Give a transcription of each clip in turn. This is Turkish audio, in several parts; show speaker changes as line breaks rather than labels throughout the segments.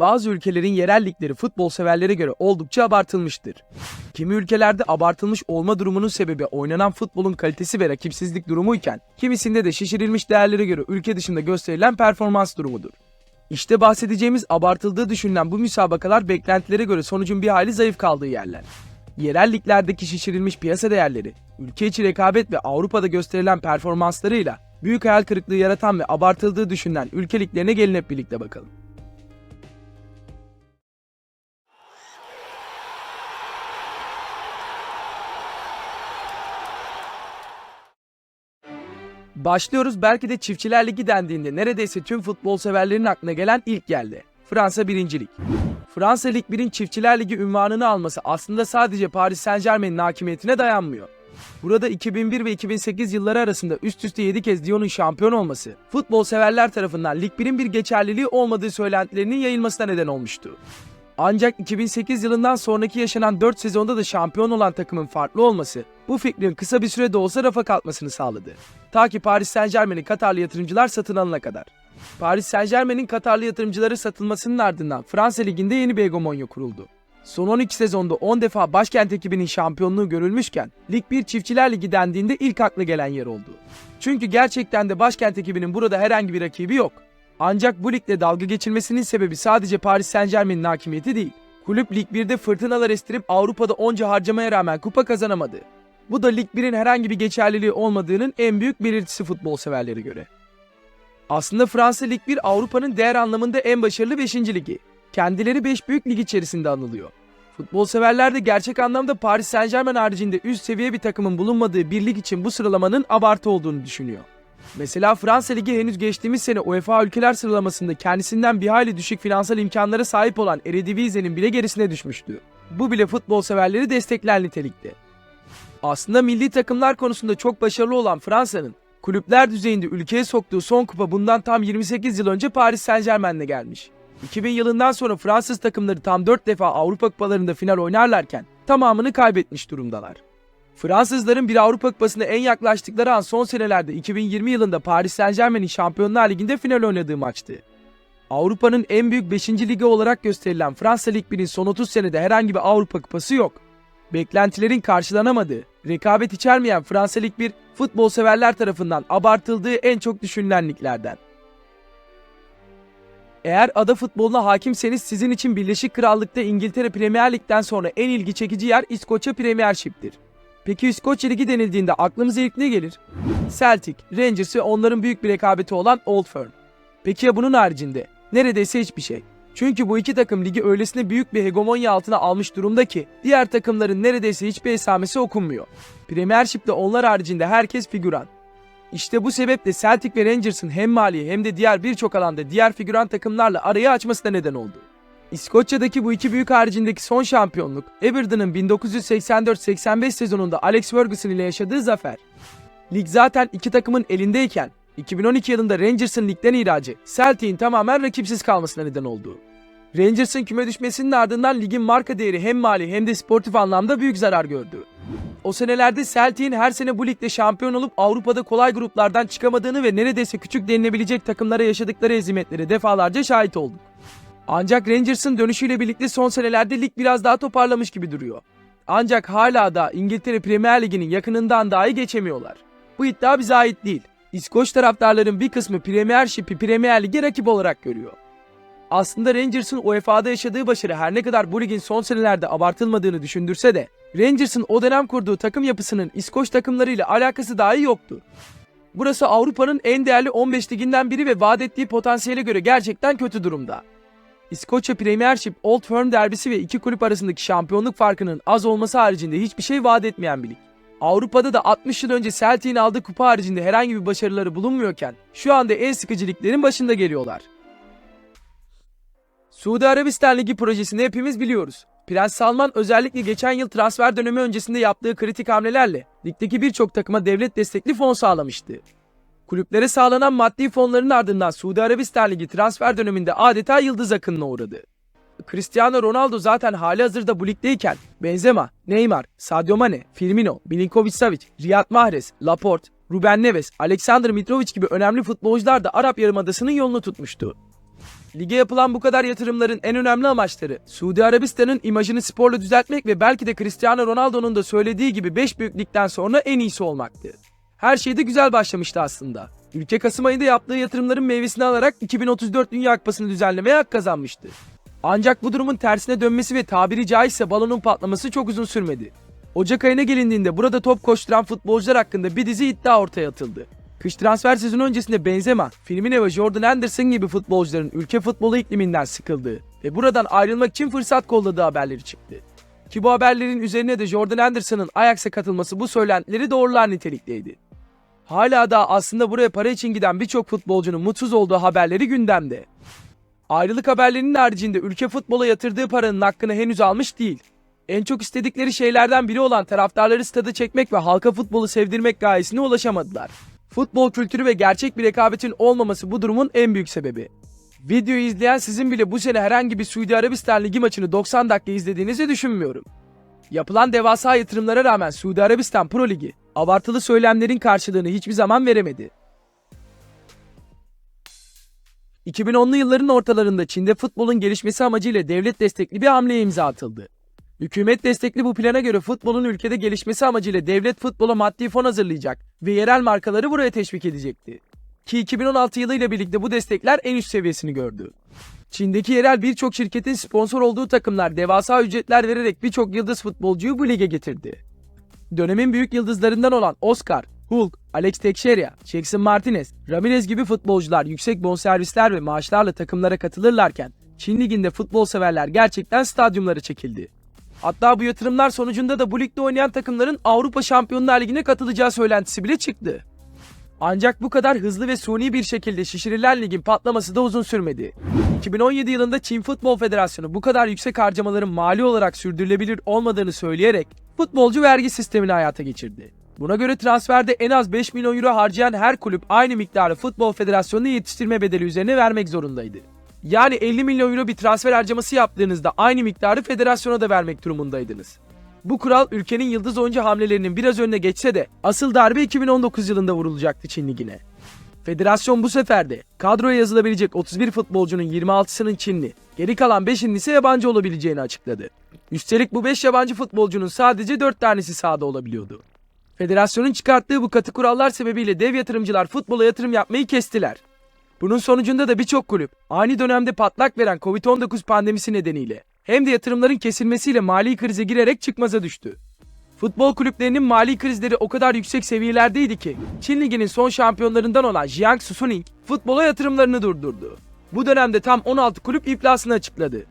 bazı ülkelerin yerel ligleri futbol severlere göre oldukça abartılmıştır. Kimi ülkelerde abartılmış olma durumunun sebebi oynanan futbolun kalitesi ve rakipsizlik durumuyken, kimisinde de şişirilmiş değerlere göre ülke dışında gösterilen performans durumudur. İşte bahsedeceğimiz abartıldığı düşünülen bu müsabakalar beklentilere göre sonucun bir hali zayıf kaldığı yerler. Yerel liglerdeki şişirilmiş piyasa değerleri, ülke içi rekabet ve Avrupa'da gösterilen performanslarıyla büyük hayal kırıklığı yaratan ve abartıldığı düşünülen ülke liglerine gelin hep birlikte bakalım. Başlıyoruz belki de Çiftçiler Ligi dendiğinde neredeyse tüm futbol severlerin aklına gelen ilk geldi. Fransa 1. Lig. Fransa Lig 1'in Çiftçiler Ligi unvanını alması aslında sadece Paris Saint Germain'in hakimiyetine dayanmıyor. Burada 2001 ve 2008 yılları arasında üst üste 7 kez Lyon'un şampiyon olması, futbol severler tarafından Lig 1'in bir geçerliliği olmadığı söylentilerinin yayılmasına neden olmuştu. Ancak 2008 yılından sonraki yaşanan 4 sezonda da şampiyon olan takımın farklı olması, bu fikrin kısa bir süre de olsa rafa kalkmasını sağladı. Ta ki Paris Saint Germain'in Katarlı yatırımcılar satın alana kadar. Paris Saint Germain'in Katarlı yatırımcıları satılmasının ardından Fransa Ligi'nde yeni bir hegemonya kuruldu. Son 12 sezonda 10 defa başkent ekibinin şampiyonluğu görülmüşken Lig 1 Çiftçiler Ligi dendiğinde ilk akla gelen yer oldu. Çünkü gerçekten de başkent ekibinin burada herhangi bir rakibi yok. Ancak bu ligde dalga geçilmesinin sebebi sadece Paris Saint Germain'in hakimiyeti değil. Kulüp Lig 1'de fırtınalar estirip Avrupa'da onca harcamaya rağmen kupa kazanamadı. Bu da Lig 1'in herhangi bir geçerliliği olmadığının en büyük belirtisi futbol severlere göre. Aslında Fransa Lig 1 Avrupa'nın değer anlamında en başarılı 5. ligi. Kendileri 5 büyük lig içerisinde anılıyor. Futbol severler de gerçek anlamda Paris Saint Germain haricinde üst seviye bir takımın bulunmadığı bir lig için bu sıralamanın abartı olduğunu düşünüyor. Mesela Fransa Ligi henüz geçtiğimiz sene UEFA ülkeler sıralamasında kendisinden bir hayli düşük finansal imkanlara sahip olan Eredivisie'nin bile gerisine düşmüştü. Bu bile futbol severleri destekler nitelikte. Aslında milli takımlar konusunda çok başarılı olan Fransa'nın kulüpler düzeyinde ülkeye soktuğu son kupa bundan tam 28 yıl önce Paris Saint Germain'le gelmiş. 2000 yılından sonra Fransız takımları tam 4 defa Avrupa kupalarında final oynarlarken tamamını kaybetmiş durumdalar. Fransızların bir Avrupa Kupası'na en yaklaştıkları an son senelerde 2020 yılında Paris Saint Germain'in Şampiyonlar Ligi'nde final oynadığı maçtı. Avrupa'nın en büyük 5. ligi olarak gösterilen Fransa Lig 1'in son 30 senede herhangi bir Avrupa Kupası yok. Beklentilerin karşılanamadığı, rekabet içermeyen Fransa Lig 1, futbol severler tarafından abartıldığı en çok düşünülen liglerden. Eğer ada futboluna hakimseniz sizin için Birleşik Krallık'ta İngiltere Premier Lig'den sonra en ilgi çekici yer İskoçya Premiership'tir. Peki İskoçya Ligi denildiğinde aklımıza ilk ne gelir? Celtic, Rangers ve onların büyük bir rekabeti olan Old Firm. Peki ya bunun haricinde? Neredeyse hiçbir şey. Çünkü bu iki takım ligi öylesine büyük bir hegemonya altına almış durumda ki diğer takımların neredeyse hiçbir esamesi okunmuyor. Premiership'te onlar haricinde herkes figüran. İşte bu sebeple Celtic ve Rangers'ın hem mali hem de diğer birçok alanda diğer figüran takımlarla arayı açmasına neden oldu. İskoçya'daki bu iki büyük haricindeki son şampiyonluk, Everton'ın 1984-85 sezonunda Alex Ferguson ile yaşadığı zafer. Lig zaten iki takımın elindeyken, 2012 yılında Rangers'ın ligden ihracı, Celtic'in tamamen rakipsiz kalmasına neden oldu. Rangers'ın küme düşmesinin ardından ligin marka değeri hem mali hem de sportif anlamda büyük zarar gördü. O senelerde Celtic'in her sene bu ligde şampiyon olup Avrupa'da kolay gruplardan çıkamadığını ve neredeyse küçük denilebilecek takımlara yaşadıkları ezimetlere defalarca şahit olduk. Ancak Rangers'ın dönüşüyle birlikte son senelerde lig biraz daha toparlamış gibi duruyor. Ancak hala da İngiltere Premier Ligi'nin yakınından dahi geçemiyorlar. Bu iddia bize ait değil. İskoç taraftarların bir kısmı Premiership'i Premier Lig'e rakip olarak görüyor. Aslında Rangers'ın UEFA'da yaşadığı başarı her ne kadar bu ligin son senelerde abartılmadığını düşündürse de Rangers'ın o dönem kurduğu takım yapısının İskoç takımlarıyla alakası dahi yoktu. Burası Avrupa'nın en değerli 15 liginden biri ve vaat ettiği potansiyele göre gerçekten kötü durumda. İskoçya Premiership, Old Firm derbisi ve iki kulüp arasındaki şampiyonluk farkının az olması haricinde hiçbir şey vaat etmeyen bir lig. Avrupa'da da 60 yıl önce Celtic'in aldığı kupa haricinde herhangi bir başarıları bulunmuyorken şu anda en sıkıcı liglerin başında geliyorlar. Suudi Arabistan Ligi projesini hepimiz biliyoruz. Prens Salman özellikle geçen yıl transfer dönemi öncesinde yaptığı kritik hamlelerle ligdeki birçok takıma devlet destekli fon sağlamıştı. Kulüplere sağlanan maddi fonların ardından Suudi Arabistan Ligi transfer döneminde adeta yıldız akınına uğradı. Cristiano Ronaldo zaten hali hazırda bu ligdeyken Benzema, Neymar, Sadio Mane, Firmino, Milinkovic-Savic, Riyad Mahrez, Laporte, Ruben Neves, Alexander Mitrovic gibi önemli futbolcular da Arap Yarımadası'nın yolunu tutmuştu. Lige yapılan bu kadar yatırımların en önemli amaçları Suudi Arabistan'ın imajını sporla düzeltmek ve belki de Cristiano Ronaldo'nun da söylediği gibi 5 büyük ligden sonra en iyisi olmaktı. Her şey de güzel başlamıştı aslında. Ülke Kasım ayında yaptığı yatırımların meyvesini alarak 2034 Dünya Kupası'nı düzenlemeye hak kazanmıştı. Ancak bu durumun tersine dönmesi ve tabiri caizse balonun patlaması çok uzun sürmedi. Ocak ayına gelindiğinde burada top koşturan futbolcular hakkında bir dizi iddia ortaya atıldı. Kış transfer sezonu öncesinde Benzema, Firmino ve Jordan Henderson gibi futbolcuların ülke futbolu ikliminden sıkıldığı ve buradan ayrılmak için fırsat kolladığı haberleri çıktı. Ki bu haberlerin üzerine de Jordan Henderson'ın Ajax'a katılması bu söylentileri doğrular nitelikteydi. Hala da aslında buraya para için giden birçok futbolcunun mutsuz olduğu haberleri gündemde. Ayrılık haberlerinin haricinde ülke futbola yatırdığı paranın hakkını henüz almış değil. En çok istedikleri şeylerden biri olan taraftarları stada çekmek ve halka futbolu sevdirmek gayesine ulaşamadılar. Futbol kültürü ve gerçek bir rekabetin olmaması bu durumun en büyük sebebi. Videoyu izleyen sizin bile bu sene herhangi bir Suudi Arabistan Ligi maçını 90 dakika izlediğinizi düşünmüyorum. Yapılan devasa yatırımlara rağmen Suudi Arabistan Pro Ligi abartılı söylemlerin karşılığını hiçbir zaman veremedi. 2010'lu yılların ortalarında Çin'de futbolun gelişmesi amacıyla devlet destekli bir hamleye imza atıldı. Hükümet destekli bu plana göre futbolun ülkede gelişmesi amacıyla devlet futbola maddi fon hazırlayacak ve yerel markaları buraya teşvik edecekti. Ki 2016 yılıyla birlikte bu destekler en üst seviyesini gördü. Çin'deki yerel birçok şirketin sponsor olduğu takımlar devasa ücretler vererek birçok yıldız futbolcuyu bu lige getirdi. Dönemin büyük yıldızlarından olan Oscar, Hulk, Alex Teixeira, Jackson Martinez, Ramirez gibi futbolcular yüksek bonservisler ve maaşlarla takımlara katılırlarken Çin liginde futbol severler gerçekten stadyumlara çekildi. Hatta bu yatırımlar sonucunda da bu ligde oynayan takımların Avrupa Şampiyonlar Ligi'ne katılacağı söylentisi bile çıktı. Ancak bu kadar hızlı ve suni bir şekilde şişirilen ligin patlaması da uzun sürmedi. 2017 yılında Çin Futbol Federasyonu bu kadar yüksek harcamaların mali olarak sürdürülebilir olmadığını söyleyerek futbolcu vergi sistemini hayata geçirdi. Buna göre transferde en az 5 milyon euro harcayan her kulüp aynı miktarı Futbol Federasyonu'na yetiştirme bedeli üzerine vermek zorundaydı. Yani 50 milyon euro bir transfer harcaması yaptığınızda aynı miktarı federasyona da vermek durumundaydınız. Bu kural ülkenin yıldız oyuncu hamlelerinin biraz önüne geçse de asıl darbe 2019 yılında vurulacaktı Çin Ligi'ne. Federasyon bu sefer de kadroya yazılabilecek 31 futbolcunun 26'sının Çinli, geri kalan 5'inin ise yabancı olabileceğini açıkladı. Üstelik bu 5 yabancı futbolcunun sadece 4 tanesi sahada olabiliyordu. Federasyonun çıkarttığı bu katı kurallar sebebiyle dev yatırımcılar futbola yatırım yapmayı kestiler. Bunun sonucunda da birçok kulüp aynı dönemde patlak veren Covid-19 pandemisi nedeniyle hem de yatırımların kesilmesiyle mali krize girerek çıkmaza düştü. Futbol kulüplerinin mali krizleri o kadar yüksek seviyelerdeydi ki Çin Ligi'nin son şampiyonlarından olan Jiangsu Suning futbola yatırımlarını durdurdu. Bu dönemde tam 16 kulüp iflasını açıkladı.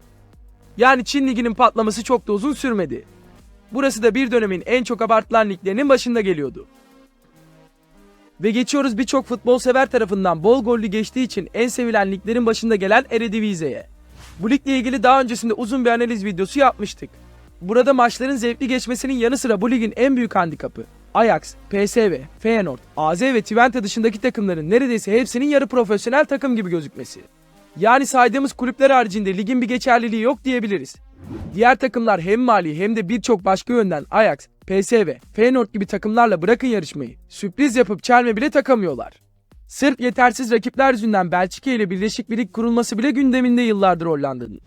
Yani Çin Ligi'nin patlaması çok da uzun sürmedi. Burası da bir dönemin en çok abartılan liglerinin başında geliyordu. Ve geçiyoruz birçok futbol sever tarafından bol gollü geçtiği için en sevilen liglerin başında gelen Eredivisie'ye. Bu ligle ilgili daha öncesinde uzun bir analiz videosu yapmıştık. Burada maçların zevkli geçmesinin yanı sıra bu ligin en büyük handikapı Ajax, PSV, Feyenoord, AZ ve Twente dışındaki takımların neredeyse hepsinin yarı profesyonel takım gibi gözükmesi. Yani saydığımız kulüpler haricinde ligin bir geçerliliği yok diyebiliriz. Diğer takımlar hem mali hem de birçok başka yönden Ajax, PSV, Feyenoord gibi takımlarla bırakın yarışmayı. Sürpriz yapıp çelme bile takamıyorlar. Sırf yetersiz rakipler yüzünden Belçika ile Birleşik bir lig kurulması bile gündeminde yıllardır Hollanda'nın.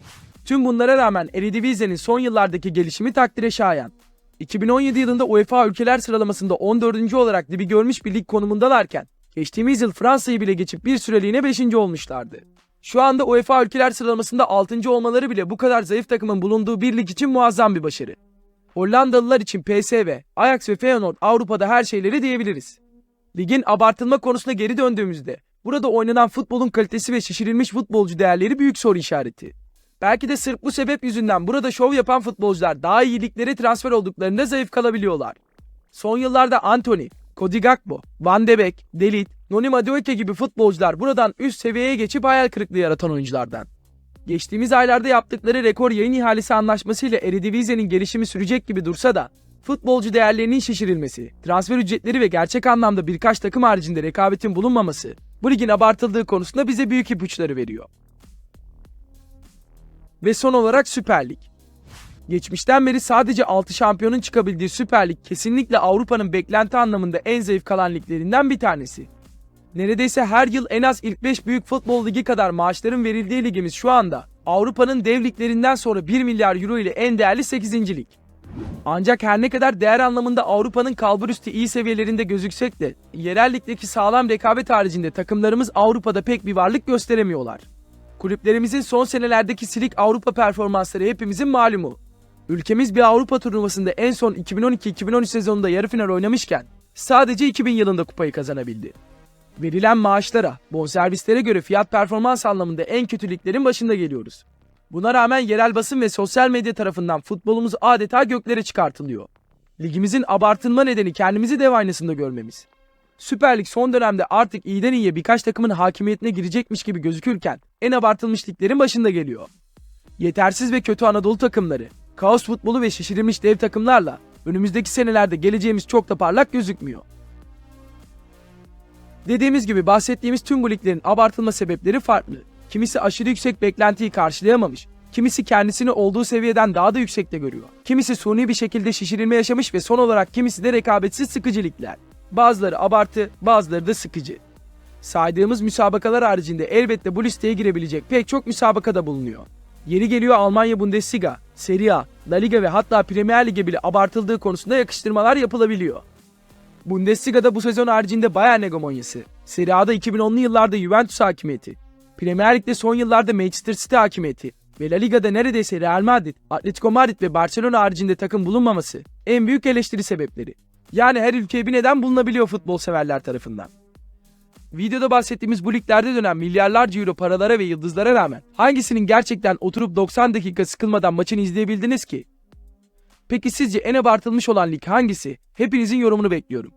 Tüm bunlara rağmen Eredivisie'nin son yıllardaki gelişimi takdire şayan. 2017 yılında UEFA ülkeler sıralamasında 14. olarak dibi görmüş bir lig konumundalarken, geçtiğimiz yıl Fransa'yı bile geçip bir süreliğine 5. olmuşlardı. Şu anda UEFA ülkeler sıralamasında 6. olmaları bile bu kadar zayıf takımın bulunduğu bir lig için muazzam bir başarı. Hollandalılar için PSV, Ajax ve Feyenoord Avrupa'da her şeyleri diyebiliriz. Ligin abartılma konusuna geri döndüğümüzde burada oynanan futbolun kalitesi ve şişirilmiş futbolcu değerleri büyük soru işareti. Belki de sırf bu sebep yüzünden burada şov yapan futbolcular daha iyi liglere transfer olduklarında zayıf kalabiliyorlar. Son yıllarda Anthony, Cody Gakpo, Van de Beek, Delit, Noni Madueke gibi futbolcular buradan üst seviyeye geçip hayal kırıklığı yaratan oyunculardan. Geçtiğimiz aylarda yaptıkları rekor yayın ihalesi anlaşmasıyla Eredivisie'nin gelişimi sürecek gibi dursa da futbolcu değerlerinin şişirilmesi, transfer ücretleri ve gerçek anlamda birkaç takım haricinde rekabetin bulunmaması bu ligin abartıldığı konusunda bize büyük ipuçları veriyor. Ve son olarak Süper Lig. Geçmişten beri sadece 6 şampiyonun çıkabildiği Süper Lig kesinlikle Avrupa'nın beklenti anlamında en zayıf kalan liglerinden bir tanesi. Neredeyse her yıl en az ilk 5 büyük futbol ligi kadar maaşların verildiği ligimiz şu anda Avrupa'nın dev liglerinden sonra 1 milyar euro ile en değerli 8. lig. Ancak her ne kadar değer anlamında Avrupa'nın kalburüstü iyi seviyelerinde gözüksek de yerel ligdeki sağlam rekabet haricinde takımlarımız Avrupa'da pek bir varlık gösteremiyorlar. Kulüplerimizin son senelerdeki silik Avrupa performansları hepimizin malumu. Ülkemiz bir Avrupa turnuvasında en son 2012-2013 sezonunda yarı final oynamışken sadece 2000 yılında kupayı kazanabildi. Verilen maaşlara, bonservislere göre fiyat performans anlamında en kötü liglerin başında geliyoruz. Buna rağmen yerel basın ve sosyal medya tarafından futbolumuz adeta göklere çıkartılıyor. Ligimizin abartılma nedeni kendimizi dev aynasında görmemiz. Süper Lig son dönemde artık iyiden iyiye birkaç takımın hakimiyetine girecekmiş gibi gözükürken en abartılmış liglerin başında geliyor. Yetersiz ve kötü Anadolu takımları, kaos futbolu ve şişirilmiş dev takımlarla önümüzdeki senelerde geleceğimiz çok da parlak gözükmüyor. Dediğimiz gibi bahsettiğimiz tüm bu liglerin abartılma sebepleri farklı. Kimisi aşırı yüksek beklentiyi karşılayamamış, kimisi kendisini olduğu seviyeden daha da yüksekte görüyor. Kimisi suni bir şekilde şişirilme yaşamış ve son olarak kimisi de rekabetsiz sıkıcı ligler. Bazıları abartı, bazıları da sıkıcı. Saydığımız müsabakalar haricinde elbette bu listeye girebilecek pek çok müsabaka da bulunuyor. Yeri geliyor Almanya Bundesliga, Serie A, La Liga ve hatta Premier Lig'e bile abartıldığı konusunda yakıştırmalar yapılabiliyor. Bundesliga'da bu sezon haricinde Bayern hegemonyası, Serie A'da 2010'lu yıllarda Juventus hakimiyeti, Premier Lig'de son yıllarda Manchester City hakimiyeti ve La Liga'da neredeyse Real Madrid, Atletico Madrid ve Barcelona haricinde takım bulunmaması en büyük eleştiri sebepleri. Yani her ülkeye bir neden bulunabiliyor futbol severler tarafından. Videoda bahsettiğimiz bu liglerde dönen milyarlarca euro paralara ve yıldızlara rağmen hangisinin gerçekten oturup 90 dakika sıkılmadan maçını izleyebildiniz ki? Peki sizce en abartılmış olan lig hangisi? Hepinizin yorumunu bekliyorum.